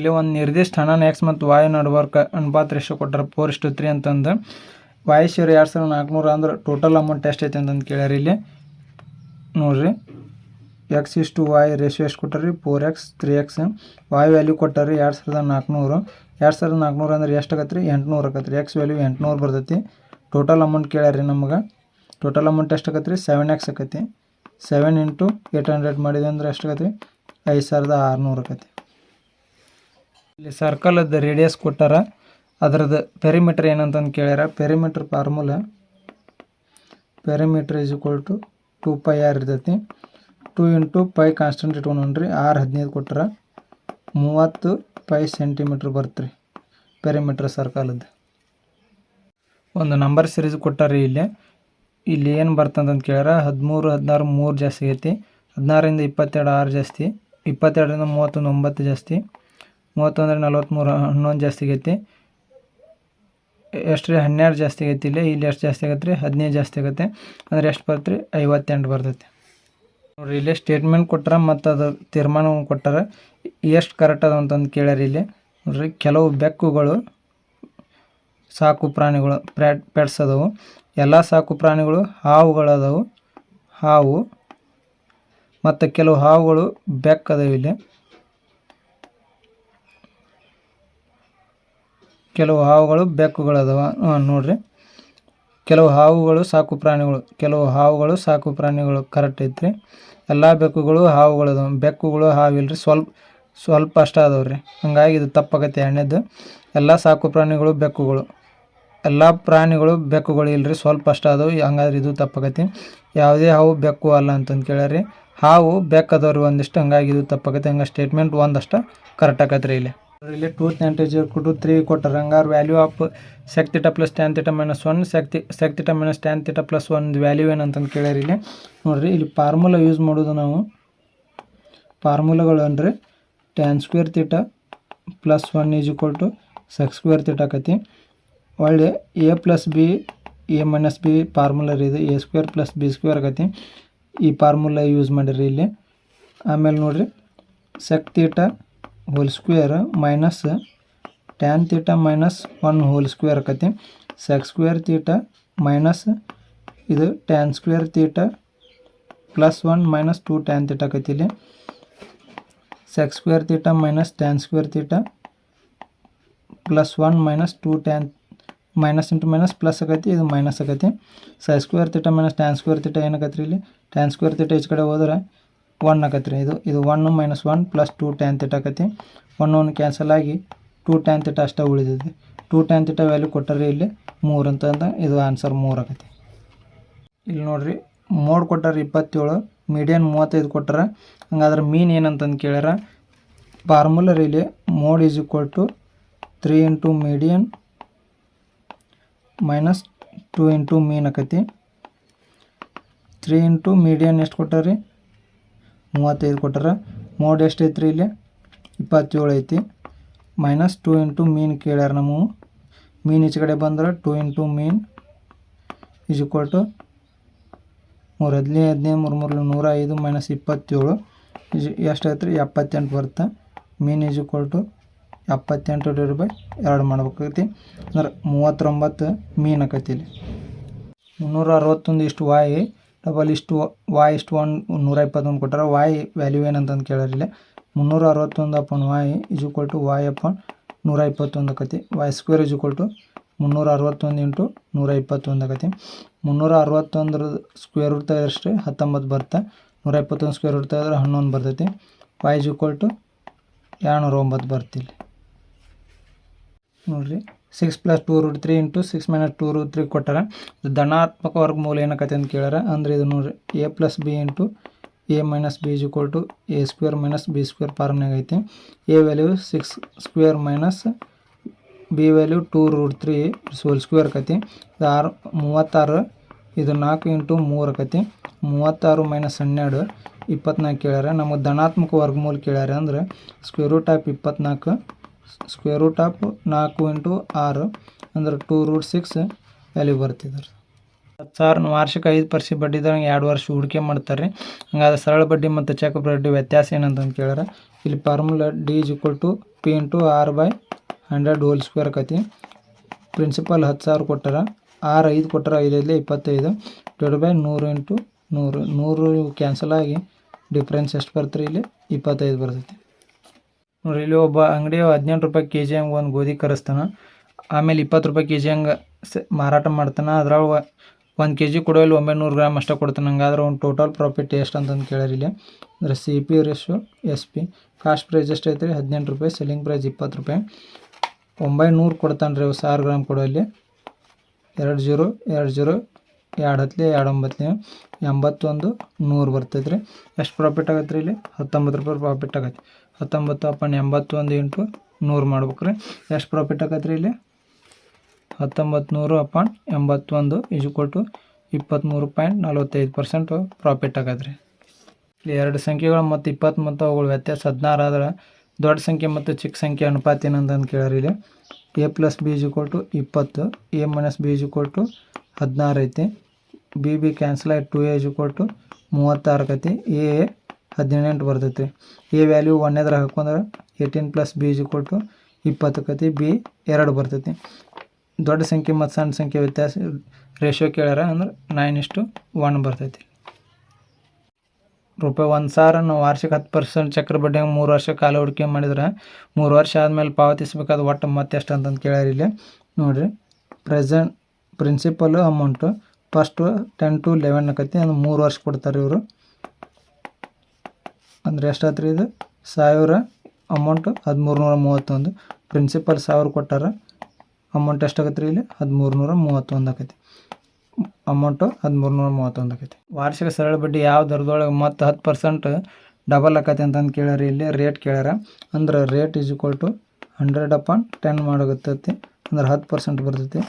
ಇಲ್ಲಿ ಒಂದು ನಿರ್ದಿಷ್ಟ ಹಣನ ಎಕ್ಸ್ ಮತ್ತು ವಾಯು ನಡುವರ್ಕ ಅನುಪಾತ ಎಷ್ಟು ಕೊಟ್ಟರೆ ಫೋರ್ ಇಷ್ಟು ತ್ರೀ ಅಂತಂದು. ವಾಯು ಶೇರ್ ಎರಡು ಸಾವಿರದ ನಾಲ್ಕುನೂರು ಅಂದ್ರೆ ಟೋಟಲ್ ಅಮೌಂಟ್ ಎಷ್ಟು ಐತೆ ಅಂತಂದು ಕೇಳ್ಯಾರ ಇಲ್ಲಿ. ನೋಡ್ರಿ. ಎಕ್ಸ್ ಇಷ್ಟು ವಾಯ್ ರೇಷೋ ಎಷ್ಟು ಕೊಟ್ಟಾರಿ? Four x three x y value ಕೊಟ್ಟಾರಿ ಎರಡು ಸಾವಿರದ ನಾಲ್ಕುನೂರು. ಎರಡು ಸಾವಿರದ ನಾಲ್ಕುನೂರು ಅಂದ್ರೆ ಎಷ್ಟು ಆಗತ್ತೆ ರೀ ಎಂಟುನೂರು ಆಗತ್ತೆ ರೀ ಎಕ್ಸ್ ವ್ಯಾಲ್ಯೂ ಎಂಟುನೂರು ಬರ್ತೈತಿ. ಟೋಟಲ್ ಅಮೌಂಟ್ ಕೇಳ್ಯಾರಿ ನಮಗೆ. ಟೋಟಲ್ ಅಮೌಂಟ್ ಎಷ್ಟು ಆಗತ್ತೆ ರೀ ಸೆವೆನ್ ಎಕ್ಸ್ ಆಗತ್ತೆ. ಸೆವೆನ್ ಇಂಟು ಏಯ್ಟ್ ಹಂಡ್ರೆಡ್ ಮಾಡಿದೆ ಅಂದ್ರೆ ಎಷ್ಟು ಆಗತ್ತೆ ರೀ ಐದು ಸಾವಿರದ ಆರುನೂರು ಆಕತಿ ಇಲ್ಲಿ ಸರ್ಕಲದ ರೇಡಿಯಸ್ ಕೊಟ್ಟಾರ ಅದರದ ಪೆರಿಮೀಟ್ರ್ ಏನಂತಂದು ಕೇಳ್ಯಾರ. Perimeter formula perimeter is equal to two pi r ಇರ್ತೈತಿ. ಟೂ ಇಂಟು ಪೈ ಕಾನ್ಸ್ಟೆಂಟ್ ಇಟ್ಕೊಂಡ್ರಿ ಆರ್ ಹದಿನೈದು ಕೊಟ್ಟರ. ಮೂವತ್ತು ಪೈ ಸೆಂಟಿಮೀಟ್ರ್ ಬರ್ತ್ರಿ ಪೆರಿಮೀಟ್ರ್ ಸರ್ಕಲದ್ದು ಒಂದು ನಂಬರ್ ಸಿರೀಸ್ ಕೊಟ್ಟಾರಿ ಇಲ್ಲಿ. ಇಲ್ಲಿ ಏನು ಬರ್ತಂತಂದು ಕೇಳ್ಯಾರ, ಹದಿಮೂರು, ಹದಿನಾರು, ಮೂರು ಜಾಸ್ತಿ ಐತಿ. ಹದಿನಾರಿಂದ ಇಪ್ಪತ್ತೆರಡು, ಆರು ಜಾಸ್ತಿ. ಇಪ್ಪತ್ತೆರಡರಿಂದ ಮೂವತ್ತೊಂದು, ಒಂಬತ್ತು ಜಾಸ್ತಿ. ಮೂವತ್ತೊಂದರಿಂದ ನಲ್ವತ್ತ್ಮೂರು ಹನ್ನೊಂದು ಜಾಸ್ತಿ ಆಗೈತಿ. ಎಷ್ಟು ರೀ ಹನ್ನೆರಡು ಜಾಸ್ತಿ ಆಗೈತಿ ಇಲ್ಲಿ. ಇಲ್ಲಿ ಎಷ್ಟು ಜಾಸ್ತಿ ಆಗತ್ತೆ ರೀ ಹದಿನೈದು ಜಾಸ್ತಿ ಆಗುತ್ತೆ. ಅಂದ್ರೆ ಎಷ್ಟು ಬರುತ್ತೆ ರೀ ಐವತ್ತೆಂಟು ಬರ್ತೈತಿ. ನೋಡಿರಿ, ಇಲ್ಲೇ ಸ್ಟೇಟ್ಮೆಂಟ್ ಕೊಟ್ಟರೆ ಮತ್ತು ಅದು ತೀರ್ಮಾನವನ್ನು ಕೊಟ್ಟಾರೆ. ಎಷ್ಟು ಕರೆಕ್ಟ್ ಅದ ಅಂತಂದು ಕೇಳ್ಯಾರ ಇಲ್ಲಿ. ನೋಡ್ರಿ, ಕೆಲವು ಬೆಕ್ಕುಗಳು ಸಾಕು ಪ್ರಾಣಿಗಳು ಪ್ಯಾಟ್ ಪೆಟ್ಸ್ ಅದಾವು. ಎಲ್ಲ ಸಾಕು ಪ್ರಾಣಿಗಳು ಹಾವುಗಳು ಅದಾವು ಹಾವು. ಮತ್ತು ಕೆಲವು ಹಾವುಗಳು ಬೆಕ್ಕು ಅದಾವ ಇಲ್ಲಿ. ಕೆಲವು ಹಾವುಗಳು ಬೆಕ್ಕುಗಳು ಅದಾವ. ನೋಡ್ರಿ. ಕೆಲವು ಹಾವುಗಳು ಸಾಕು ಪ್ರಾಣಿಗಳು. ಕೆಲವು ಹಾವುಗಳು ಸಾಕು ಪ್ರಾಣಿಗಳು. ಕರೆಕ್ಟ್ ಐತ್ರಿ. ಎಲ್ಲ ಬೆಕ್ಕುಗಳು ಹಾವುಗಳು ಅದಾವ. ಬೆಕ್ಕುಗಳು ಹಾವಿಲ್ರಿ ಸ್ವಲ್ಪ ಸ್ವಲ್ಪ ಅಷ್ಟ ಅದಾವ್ರಿ. ಹಂಗಾಗಿ ಇದು ತಪ್ಪಾಗತ್ತೆ ಎರಡನೇದು ಎಲ್ಲ ಸಾಕು ಪ್ರಾಣಿಗಳು ಬೆಕ್ಕುಗಳು. ಎಲ್ಲ ಪ್ರಾಣಿಗಳು ಬೆಕ್ಕುಗಳು ಇಲ್ರಿ. ಸ್ವಲ್ಪ ಅಷ್ಟ ಅದಾವ. ಹಂಗಾದ್ರೆ ಇದು ತಪ್ಪಾಗತ್ತೆ ಯಾವುದೇ ಹಾವು ಬೆಕ್ಕು ಅಲ್ಲ ಅಂತಂದು ಕೇಳ್ಯಾರಿ. ಹಾವು ಬೆಕ್ಕದವ್ರಿ ಒಂದಿಷ್ಟು. ಹಂಗಾಗಿ ಇದು ತಪ್ಪಾಗತ್ತೆ ಹಂಗೆ ಸ್ಟೇಟ್ಮೆಂಟ್ ಒಂದಷ್ಟು. ಕರೆಕ್ಟ್ ಆಗತ್ತೆ ರೀ ಇಲ್ಲಿ. ಇಲ್ಲಿ ಟೂತ್ tan ಟು ತ್ರೀ ಕೊಟ್ಟಾರ ಹಂಗಾರೆ value of sec theta plus tan theta minus one Shakti theta minus tan theta plus one value ಏನಂತಂದು ಕೇಳ್ಯಾರ ಇಲ್ಲಿ. ನೋಡ್ರಿ, ಇಲ್ಲಿ ಫಾರ್ಮುಲಾ ಯೂಸ್ ಮಾಡೋದು ನಾವು. ಫಾರ್ಮುಲಾಗಳು ಅಂದ್ರೆ tan square theta plus one is equal to sec square theta ಆಕತಿ. ಒಳ್ಳೆ a plus b a minus b formula ರೀ ಇದು. A square plus b square ಆಗತಿ ಈ ಫಾರ್ಮುಲಾ ಯೂಸ್ ಮಾಡಿರಿ ಇಲ್ಲಿ. ಆಮೇಲೆ ನೋಡ್ರಿ sec theta whole square minus tan theta minus one whole square ಆಕತಿ. ಸೆಕ್ ಸ್ಕ್ವೇರ್ ತೀಟ ಮೈನಸ್ ಇದು tan square theta plus one minus two tan theta ಆಕತಿ ಇಲ್ಲಿ. Sec square theta minus tan square theta plus one minus two tan minus into minus plus ಆಗೈತಿ ಇದು minus ಆಗೈತಿ sec square theta minus tan square theta ಏನಾಗತ್ತೆ ರೀ ಇಲ್ಲಿ? Tan square theta ಈಚ ಕಡೆ ಹೋದ್ರೆ ಒನ್ ಆಗತ್ತೆ ಇದು ಇದು one minus one plus two tan theta ಆಕತಿ ಒನ್ ಒನ್ ಕ್ಯಾನ್ಸಲ್ ಆಗಿ ಟು ಟ್ಯಾನ್ ತಿಟ ಅಷ್ಟೇ ಉಳಿದಿದೆ ಟು ಟ್ಯಾನ್ ತಿಟ ವ್ಯಾಲ್ಯೂ ಕೊಟ್ಟರೆ ಇಲ್ಲಿ ಮೂರು ಅಂತಂದ ಇದು ಆನ್ಸರ್ ಮೂರು ಆಗತ್ತೆ. ಇಲ್ಲಿ ನೋಡ್ರಿ ಮೋಡ್ ಕೊಟ್ಟಾರೆ ಇಪ್ಪತ್ತೇಳು ಮೀಡಿಯನ್ ಮೂವತ್ತೈದು ಕೊಟ್ಟಾರ, ಹಂಗಾದ್ರೆ ಮೀನ್ ಏನಂತಂದು ಕೇಳ್ಯಾರ? ಫಾರ್ಮುಲರ್ ಇಲ್ಲಿ mode is equal to three into median minus two into mean ಆಕತಿ ತ್ರೀ ಇಂಟು ಮೀಡಿಯನ್ ಎಷ್ಟು ಕೊಟ್ಟಾರಿ? ಮೂವತ್ತೈದು ಕೊಟ್ಟರೆ ಮೋಡ್ ಎಷ್ಟು ಐತ್ರಿ ಇಲ್ಲಿ? ಇಪ್ಪತ್ತೇಳು ಐತಿ. ಮೈನಸ್ ಟು ಇಂಟು ಮೀನ್ ಕೇಳ್ಯಾರ ನಮಗೆ ಮೀನ್ ಈಚೆ ಕಡೆ ಬಂದ್ರೆ two into mean is equal to ಮೂರು ಹದಿನೈದು ಹದಿನೈದು, ಮೂರು ಮೂರು, ನೂರ ಐದು ಮೈನಸ್ ಇಪ್ಪತ್ತೇಳು. ಈಜು ಎಷ್ಟು ಐತೆ ರೀ ಎಪ್ಪತ್ತೆಂಟು ಬರುತ್ತೆ. ಮೀನ್ ಈಸ್ ಈಕ್ವಲ್ ಟು ಎಪ್ಪತ್ತೆಂಟು ಡಿವೈಡ್ ಬೈ ಎರಡು ಮಾಡ್ಬೇಕಾಗೈತಿ. ಅಂದ್ರೆ ಮೂವತ್ತೊಂಬತ್ತು ಮೀನ್ ಆಕೈತಿ ಇಲ್ಲಿ. ಮುನ್ನೂರ ಅರವತ್ತೊಂದು ಇಷ್ಟು ವಾಯಿ ಡಬಲ್ ಇಷ್ಟು ವಾಯ್ ಇಷ್ಟು ಒನ್ ನೂರ ಇಪ್ಪತ್ತೊಂದು ಕೊಟ್ಟಾರ. ವಾಯ್ ವ್ಯಾಲ್ಯೂ ಏನಂತಂದು ಕೇಳೋರಿಲ್ಲ ಇಲ್ಲಿ. ಮುನ್ನೂರ ಅರವತ್ತೊಂದು upon y is equal to y upon ನೂರ ಇಪ್ಪತ್ತೊಂದು ಆಕತಿ. Y square is equal to ಮುನ್ನೂರ ಅರವತ್ತೊಂದು ಇಂಟು ನೂರ ಇಪ್ಪತ್ತೊಂದು ಆಕತಿ. ಮುನ್ನೂರ ಅರವತ್ತೊಂದರ ಸ್ಕ್ವೇರ್ ರೂಟ್ ಹತ್ತೊಂಬತ್ತು ಬರುತ್ತೆ ನೂರ ಇಪ್ಪತ್ತೊಂದು ಸ್ಕ್ವೇರ್ ರೂಟ್ ತೆಗೆದ್ರೆ ಹನ್ನೊಂದು ಬರ್ತೈತಿ. ವಾಯ್ ಇಸ್ ಈಕ್ವಲ್ ಟು ಎರಡುನೂರ ಒಂಬತ್ತು ಬರ್ತಿಲ್ಲ. ನೋಡ್ರಿ. Six plus two root three into six minus two root three ಕೊಟ್ಟಾರ. ಧನಾತ್ಮಕ ವರ್ಗಮೂಲ ಏನಕತ್ತೆ ಅಂತ ಕೇಳ್ಯಾರ. ಅಂದ್ರೆ ಇದು ನೋಡ್ರಿ a plus b into a minus b is equal to a square minus b square ಫಾರ್ಮ್ನಾಗ ಐತಿ. A value six square minus b value two root three whole square ಕತಿ ಇದು ಆರು, ಮೂವತ್ತಾರು, ಇದು ನಾಲ್ಕು ಇಂಟು ಮೂರು ಕತಿ ಮೂವತ್ತಾರು ಮೈನಸ್ ಹನ್ನೆರಡು, ಇಪ್ಪತ್ನಾಲ್ಕು ಕೇಳ್ಯಾರ. ನಮಗೆ ಧನಾತ್ಮಕ ವರ್ಗಮೂಲ ಕೇಳ್ಯಾರ ಅಂದ್ರೆ ಸ್ಕ್ವೇರ್ ರೂಟ್ ಆಫ್ ಇಪ್ಪತ್ನಾಲ್ಕು ಸ್ಕ್ವೇರ್ ರೂಟ್ ಆಫ್ ನಾಲ್ಕು ಇಂಟು ಆರು ಅಂದ್ರೆ ಟೂ ರೂಟ್ ಸಿಕ್ಸ್ ವ್ಯಾಲ್ಯೂ ಬರ್ತಿದ್ರು ಹತ್ತು ಸಾವಿರ ವಾರ್ಷಿಕ ಐದು ಪರ್ಸೆಂಟ್ ಬಡ್ಡಿ ಎರಡು ವರ್ಷ ಹೂಡಿಕೆ ಮಾಡ್ತಾರೆ ರೀ. ಹಂಗಾದ್ರೆ ಸರಳ ಬಡ್ಡಿ ಮತ್ತು ಚೆಕ್ ಬಡ್ಡಿ ವ್ಯತ್ಯಾಸ ಏನಂತಂದು ಕೇಳಿದ್ರೆ ಇಲ್ಲಿ formula d is equal to p into r by hundred whole square ಕತಿ ಪ್ರಿನ್ಸಿಪಲ್ ಹತ್ತು ಸಾವಿರ ಕೊಟ್ಟಾರ. ಆರು ಐದು ಕೊಟ್ಟಾರ ಐದೈದಲೇ ಇಪ್ಪತ್ತೈದು. ಡಿವೈಡ್ ಬೈ ನೂರು ಇಂಟು ನೂರು. ನೂರು ಕ್ಯಾನ್ಸಲ್ ಆಗಿ ಡಿಫ್ರೆನ್ಸ್ ಎಷ್ಟು ಬರ್ತೀರಿ ಇಲ್ಲಿ? ಇಪ್ಪತ್ತೈದು ಬರ್ತೈತಿ. ನೋಡ್ರಿ, ಇಲ್ಲಿ ಒಬ್ಬ ಅಂಗಡಿ ಹದಿನೆಂಟು ರೂಪಾಯಿ ಕೆ ಜಿ ಹಂಗೆ ಒಂದು ಗೋಧಿ ಕರೆಸ್ತಾನ. ಆಮೇಲೆ ಇಪ್ಪತ್ತು ರೂಪಾಯಿ ಕೆ ಜಿ ಹಂಗೆ ಸ ಮಾರಾಟ ಮಾಡ್ತಾನೆ. ಅದ್ರೊಳಗೆ ಒಂದು ಕೆ ಜಿ ಕೊಡೋ ಇಲ್ಲಿ ಒಂಬೈನೂರು ಗ್ರಾಮ್ ಅಷ್ಟೇ ಕೊಡ್ತಾನೆ. ಹಂಗಾದ್ರೆ ಒಂದು ಟೋಟಲ್ ಪ್ರಾಫಿಟ್ ಎಷ್ಟು ಅಂತಂದು ಕೇಳ್ಯಾರ ಇಲ್ಲಿ. ಅಂದರೆ C P ratio S P cost price ಎಷ್ಟು ಐತೆ ರೀ ಹದಿನೆಂಟು ರೂಪಾಯಿ ಸೆಲ್ಲಿಂಗ್ ಪ್ರೈಸ್ ಇಪ್ಪತ್ತು ರೂಪಾಯಿ. ಒಂಬೈನೂರು ಕೊಡ್ತಾನೆ ರೀ ಸಾವಿರ ಗ್ರಾಮ್ ಕೊಡೋ ಇಲ್ಲಿ ಎರಡು ಜೀರೋ ಎರಡು ಜೀರೋ ಎರಡು ಹತ್ತಲಿ ಎರಡು ಒಂಬತ್ತಲಿ ಎಂಬತ್ತೊಂದು, ನೂರು ಬರ್ತೈತೆ ರೀ ಎಷ್ಟು ಪ್ರಾಫಿಟ್ ಆಗತ್ತೆ ರೀ ಇಲ್ಲಿ? ಹತ್ತೊಂಬತ್ತು ರೂಪಾಯಿ ಪ್ರಾಫಿಟ್ ಆಗತ್ತೆ ಹತ್ತೊಂಬತ್ತು ಅಪ್ಪನ್ ಎಂಬತ್ತೊಂದು ಇಂಟು ನೂರು ಮಾಡ್ಬೇಕು ರೀ ಎಷ್ಟು ಪ್ರಾಫಿಟ್ ಆಗತ್ತೆ ರೀ ಇಲ್ಲಿ? ಹತ್ತೊಂಬತ್ತು ನೂರು ಅಪಾನ್ ಎಂಬತ್ತೊಂದು ಟು ಇಪ್ಪತ್ತ್ಮೂರು ಪಾಯಿಂಟ್ ನಲ್ವತ್ತೈದು ಪರ್ಸೆಂಟು ಪ್ರಾಫಿಟ್ ಆಗತ್ತೆ ರೀ ಇಲ್ಲಿ ಎರಡು ಸಂಖ್ಯೆಗಳು ಮತ್ತು ಇಪ್ಪತ್ತು ಮತ್ತು ಅವುಗಳ ವ್ಯತ್ಯಾಸ ಹದಿನಾರು ಆದ್ರೆ ದೊಡ್ಡ ಸಂಖ್ಯೆ ಮತ್ತು ಚಿಕ್ಕ ಸಂಖ್ಯೆ ಅನುಪಾತ ಏನಂತಂದು ಕೇಳಿ ಇಲ್ಲಿ. A plus b is to ಇಪ್ಪತ್ತು a minus b is to ಹದಿನಾರು ಐತಿ. ಬಿ ಬಿ ಕ್ಯಾನ್ಸಲ್ ಆಯ್ತು. ಟು ಎ ಇಕ್ವಲ್ ಟು ಮೂವತ್ತಾರು ಆಕೈತಿ. ಎ ಹದಿನೆಂಟು ಬರ್ತೈತಿ ಎ ವ್ಯಾಲ್ಯೂ ಒಂದೇದ್ರ ಹಾಕೊಂಡ್ರೆ eighteen plus b is to ಇಪ್ಪತ್ತು ಆಕೈತಿ. ಬಿ ಎರಡು ಬರ್ತೈತಿ. ದೊಡ್ಡ ಸಂಖ್ಯೆ ಮತ್ತು ಸಣ್ಣ ಸಂಖ್ಯೆ ವ್ಯತ್ಯಾಸ ರೇಷಿಯೋ ಕೇಳ್ಯಾರ ಅಂದ್ರೆ ನೈನ್ ಇಷ್ಟು ಒನ್ ಬರ್ತೈತಿ. ರೂಪಾಯಿ ಒಂದು ಸಾವಿರ ನಾವು ವಾರ್ಷಿಕ ಹತ್ತು ಪರ್ಸೆಂಟ್ ಚಕ್ರ ಬಡ್ಡಿ ಮೂರು ವರ್ಷ ಕಾಲ ಹೂಡಿಕೆ ಮಾಡಿದ್ರೆ ಮೂರು ವರ್ಷ ಆದಮೇಲೆ ಪಾವತಿಸಬೇಕಾದ ಒಟ್ಟು ಮತ್ತೆ ಎಷ್ಟು ಅಂತಂದು ಕೇಳ್ಯಾರ ಇಲ್ಲಿ. ನೋಡಿರಿ. Present principal amount first ten to eleven ಆಕೈತಿ ಅಂದ್ರೆ ಮೂರು ವರ್ಷ ಕೊಡ್ತಾರೆ ಇವರು. ಅಂದ್ರೆ ರೀ ಇದು? ಸಾವಿರ ಅಮೌಂಟು ಹದಿಮೂರು ನೂರ ಮೂವತ್ತೊಂದು. ಪ್ರಿನ್ಸಿಪಲ್ ಸಾವಿರ ಕೊಟ್ಟಾರ ಅಮೌಂಟ್ ಎಷ್ಟಾಗತ್ತೆ ರೀ ಇಲ್ಲಿ? ಹದಿಮೂರು ನೂರ ಮೂವತ್ತೊಂದು ಆಕೈತಿ. ಅಮೌಂಟು ಹದಿಮೂರು ನೂರ ಮೂವತ್ತೊಂದು ಆಕೈತಿ. ವಾರ್ಷಿಕ ಸರಳ ಬಡ್ಡಿ ಯಾವ ದರದೊಳಗೆ ಮತ್ತು ಹತ್ತು ಪರ್ಸೆಂಟ್ ಡಬಲ್ ಆಕೈತಿ ಅಂತಂದು ಕೇಳ್ಯಾರ ಇಲ್ಲಿ ರೇಟ್ ಕೇಳ್ಯಾರ. ಅಂದ್ರೆ rate is equal to hundred upon ten ಮಾಡೋಗತ್ತೈತಿ ಅಂದ್ರೆ ಹತ್ತು ಪರ್ಸೆಂಟ್ ಬರ್ತೈತಿ.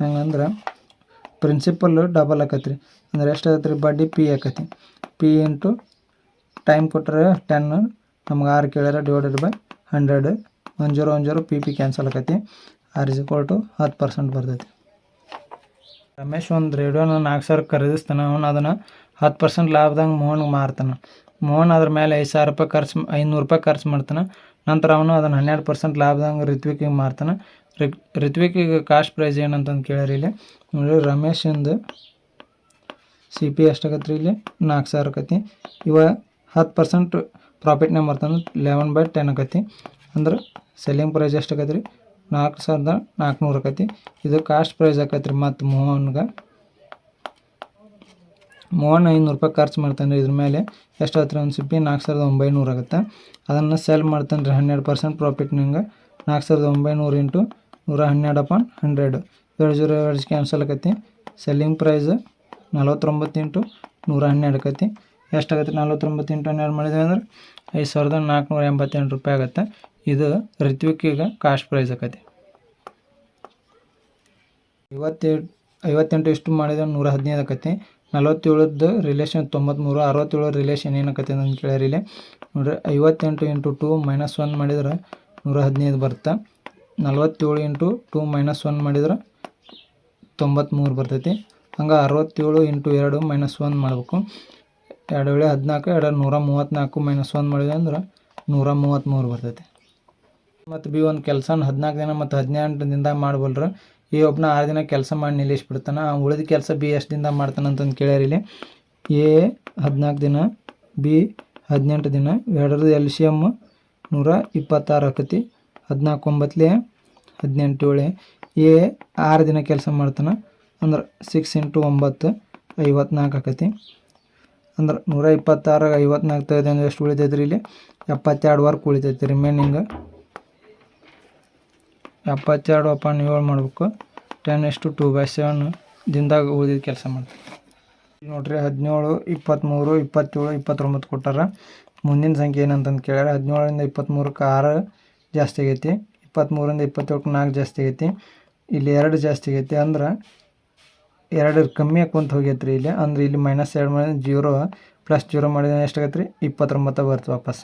ಹೆಂಗಂದ್ರೆ ಪ್ರಿನ್ಸಿಪಲ್ಲು ಡಬಲ್ ಆಕತ್ರಿ. ಅಂದ್ರೆ ಎಷ್ಟು ಆಗತ್ತೆ ರೀ ಬಡ್ಡಿ ಪಿ ಆಕತಿ ಪಿ ಇಂಟು ಟೈಮ್ ಕೊಟ್ಟರೆ ಟೆನ್ ನಮ್ಗೆ ಆರು ಕೇಳ್ಯಾರ divided by hundred one zero one zero p p cancel ಆಕತಿ ಆರ್ ಇಸ್ ಟು ಹತ್ತು ಪರ್ಸೆಂಟ್ ಬರ್ತೈತಿ. ರಮೇಶ್ ಒಂದು ರೇಡಿಯೋನ ನಾಲ್ಕು ಸಾವಿರ ಖರೀದಿಸ್ತಾನೆ. ಅವನು ಅದನ್ನು ಹತ್ತು ಪರ್ಸೆಂಟ್ ಲಾಭದಂಗೆ ಮೋಹನ್ಗೆ ಮಾರ್ತಾನೆ. ಮೋಹನ್ ಅದ್ರ ಮೇಲೆ ಐದು ಸಾವಿರ ರೂಪಾಯಿ ಖರ್ಚು ಐನೂರು ರೂಪಾಯಿ ಖರ್ಚು ಮಾಡ್ತಾನೆ. ನಂತರ ಅವನು ಅದನ್ನು ಹನ್ನೆರಡು ಪರ್ಸೆಂಟ್ ಲಾಭದಂಗೆ ರಿತ್ವಿಕಿಗೆ ಮಾರ್ತಾನೆ. ರಿಕ್ ಈಗ ಕಾಸ್ಟ್ ಪ್ರೈಸ್ ಏನಂತಂದು ಕೇಳ್ಯಾರ ಇಲ್ಲಿ. ನೋಡಿ ರಮೇಶಂದು ಸಿ ಪಿ ಎಷ್ಟಾಗತ್ತೆ ರೀ ಇಲ್ಲಿ? ನಾಲ್ಕು ಸಾವಿರ ಆಕತಿ ಇವ ಹತ್ತು ಪರ್ಸೆಂಟ್ ಪ್ರಾಫಿಟ್ನೇ ಬರ್ತಂದ್ರೆ ಲೆವೆನ್ ಬೈ ಟೆನ್ ಆಕತಿ ಅಂದ್ರೆ ಸೆಲ್ಲಿಂಗ್ ಪ್ರೈಸ್ ಎಷ್ಟು ಆಕತಿ ರೀ ನಾಲ್ಕು ಸಾವಿರದ ನಾಲ್ಕುನೂರು ಆಕತಿ ಇದು ಕಾಸ್ಟ್ ಪ್ರೈಸ್ ಆಕೈತಿ ರೀ ಮತ್ತು ಮೋಹನ್ಗೆ. ಮೋಹನ್ ಐನೂರು ರೂಪಾಯಿ ಖರ್ಚು ಮಾಡ್ತಾನೆ ರೀ ಇದ್ರ ಮೇಲೆ ಎಷ್ಟು ರೀ ಒಂದು ಸಿಪ್ಪಿ ನಾಲ್ಕು ಸಾವಿರದ ಒಂಬೈನೂರು ಆಗುತ್ತೆ. ಅದನ್ನು ಸೆಲ್ ಮಾಡ್ತಾನೆ ರೀ ಹನ್ನೆರಡು ಪರ್ಸೆಂಟ್ ಪ್ರಾಫಿಟ್ ನಂಗೆ ನಾಲ್ಕು ಸಾವಿರದ ಒಂಬೈನೂರು ಇಂಟು ನೂರ ಹನ್ನೆರಡು ಅಪಾನ್ ಹಂಡ್ರೆಡ್. ಎರಡು ಜೀರೋ ಎರಡು ಕ್ಯಾನ್ಸಲ್ ಆಕತಿ ಸೆಲ್ಲಿಂಗ್ ಪ್ರೈಸ್ ನಲವತ್ತೊಂಬತ್ತು ಇಂಟು ನೂರ ಹನ್ನೆರಡು ಆಕತಿ ಎಷ್ಟು ಆಗತ್ತೆ ನಲ್ವತ್ತೊಂಬತ್ತು ಇಂಟು ಹನ್ನೆರಡು ಮಾಡಿದ್ವಿ ಅಂದ್ರೆ ಐದು ಸಾವಿರದ ನಾಲ್ಕುನೂರ ಎಂಬತ್ತೆಂಟು ರೂಪಾಯಿ ಆಗುತ್ತೆ. ಇದು ರಿತ್ವಿಕಿಗೆ ಕಾಸ್ಟ್ ಪ್ರೈಸ್ ಆಕತಿ ಐವತ್ತೇಳು ಐವತ್ತೆಂಟು ಎಷ್ಟು ಮಾಡಿದ್ರೆ ನೂರ ಹದಿನೈದು ಆಕತಿ ನಲವತ್ತೇಳದ್ದು ರಿಲೇಷನ್ ತೊಂಬತ್ತ್ಮೂರು ಅರವತ್ತೇಳು ರಿಲೇಷನ್ ಏನಕ್ಕತಿ ಅಂತ ಇಲ್ಲಿ. ನೋಡ್ರಿ, ಐವತ್ತೆಂಟು ಇಂಟು ಟು ಮೈನಸ್ ಒನ್ ಮಾಡಿದ್ರೆ ನೂರ ಹದಿನೈದು ಬರುತ್ತೆ. ನಲವತ್ತೇಳು ಇಂಟು ಟೂ ಮೈನಸ್ ಒನ್ ಮಾಡಿದ್ರೆ ತೊಂಬತ್ತ್ಮೂರು ಬರ್ತೈತಿ. ಹಂಗೆ ಅರವತ್ತೇಳು ಇಂಟು ಎರಡು ಮೈನಸ್ ಒನ್ ಮಾಡಬೇಕು. ಎರಡು ವೇಳೆ ಹದಿನಾಲ್ಕು, ಎರಡು ನೂರ ಮೂವತ್ತ್ನಾಲ್ಕು ಮೈನಸ್ ಒನ್ ಮಾಡಿದೆ ಅಂದ್ರೆ ನೂರ ಮೂವತ್ತ್ಮೂರು ಬರ್ತೈತಿ. ಮತ್ತು ಬಿ ಒಂದು ಕೆಲಸನ ಹದಿನಾಲ್ಕು ದಿನ ಮತ್ತು ಹದಿನೆಂಟು ದಿನದಾಗ ಮಾಡ್ಬಲ್ರ. ಈ ಒಬ್ಬನ ಆರು ದಿನ ಕೆಲಸ ಮಾಡಿ ನಿಲ್ಲಿಸ್ಬಿಡ್ತಾನೆ ಆ ಉಳಿದ ಕೆಲಸ ಬಿ ಎಷ್ಟು ದಿನದಾಗ ಮಾಡ್ತಾನೆ ಅಂತಂದು ಕೇಳ್ಯಾರ ಇಲ್ಲಿ. ಎ ಹದಿನಾಲ್ಕು ದಿನ, ಬಿ ಹದಿನೆಂಟು ದಿನ, ಎರಡರದ್ದು ಎಲ್ ಸಿ ಎಂ ನೂರ ಇಪ್ಪತ್ತಾರು ಆಕತಿ. ಹದಿನಾಲ್ಕು ಒಂಬತ್ತಲೆ, ಹದಿನೆಂಟು ಏಳೆ. ಎ, ಆರು ದಿನ ಕೆಲಸ ಮಾಡ್ತಾನೆ. ಅಂದ್ರೆ ಸಿಕ್ಸ್ ಇಂಟು ಒಂಬತ್ತು, ಐವತ್ನಾಲ್ಕು ಆಕತಿ. ಅಂದ್ರೆ ನೂರ ಇಪ್ಪತ್ತಾರು ಐವತ್ನಾಲ್ಕು ತೆಗೆದು ಅಂದ್ರೆ ಎಷ್ಟು ಉಳಿತೈತೆ ರೀ ಇಲ್ಲಿ? ಎಪ್ಪತ್ತೆರಡು ವರ್ಕ್ ಉಳಿತೈತೆ ರಿಮೈನಿಂಗ್ ಎಪ್ಪತ್ತೆರಡು ಅಪಾನ್ ಏಳು ಮಾಡ್ಬೇಕು. ಟೆನ್ ಎಷ್ಟು ಟೂ ಬೈ ಸೆವೆನ್ ದಿನದಾಗ ಉಳಿದಿದ್ದು ಕೆಲಸ ಮಾಡ್ತೀವಿ ನೋಡ್ರಿ, ಹದಿನೇಳು ಇಪ್ಪತ್ತ್ಮೂರು ಇಪ್ಪತ್ತೇಳು, ಇಪ್ಪತ್ತೊಂಬತ್ತು ಕೊಟ್ಟಾರ. ಮುಂದಿನ ಸಂಖ್ಯೆ ಏನಂತಂದು ಕೇಳ್ಯಾರ? ಹದಿನೇಳರಿಂದ ಇಪ್ಪತ್ತ್ಮೂರಕ್ಕೆ ಆರು ಜಾಸ್ತಿ ಆಗೈತಿ. ಇಪ್ಪತ್ತ್ಮೂರಿಂದ ಇಪ್ಪತ್ತೇಳು ನಾಲ್ಕು ಜಾಸ್ತಿ ಆಗೈತಿ. ಇಲ್ಲಿ ಎರಡು ಜಾಸ್ತಿ ಆಗೈತಿ ಅಂದ್ರೆ ಎರಡು ಕಮ್ಮಿ ಹಾಕೊಂತ ಹೋಗೈತೆ ರೀ ಇಲ್ಲಿ. ಅಂದ್ರೆ ಇಲ್ಲಿ ಮೈನಸ್ ಎರಡು ಮೈನಸ್ ಜೀರೋ ಪ್ಲಸ್ ಜೀರೋ ಮಾಡಿದ ಎಷ್ಟು ಆಗತ್ತೆ ರೀ ಇಪ್ಪತ್ತೊಂಬತ್ತು ಬರ್ತದೆ ವಾಪಸ್.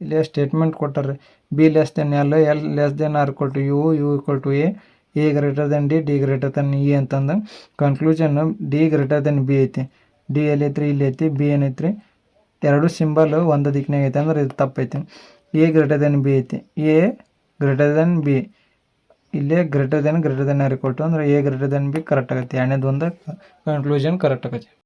ಇಲ್ಲಿ statement ಕೊಟ್ಟಾರೆ b less than l l less than r equal to u u equal to a a greater than d d greater than e ಅಂತಂದು conclusion d greater than b ಐತಿ. ಡಿ ಎಲ್ಲಿ ಐತ್ರಿ? ಇಲ್ಲಿ ಐತಿ. ಬಿ ಏನೈತ್ರಿ ಎರಡು symbol ಒಂದು ದಿಕ್ಕಿನಾಗ ಐತೆ ಅಂದ್ರೆ ಇದು ತಪ್ಪೈತಿ ಎ ಗ್ರೇಟರ್ ದೆನ್ ಬಿ ಐತಿ. ಎ ಗ್ರೇಟರ್ ದೆನ್ ಬಿ ಇಲ್ಲೇ greater than greater than r ಕೊಟ್ಟು ಅಂದ್ರೆ a greater than b correct ಆಗುತ್ತೆ. ಎರಡನೇದು ಒಂದು ಕನ್ಕ್ಲೂಷನ್ ಕರೆಕ್ಟ್ ಆಗೈತಿ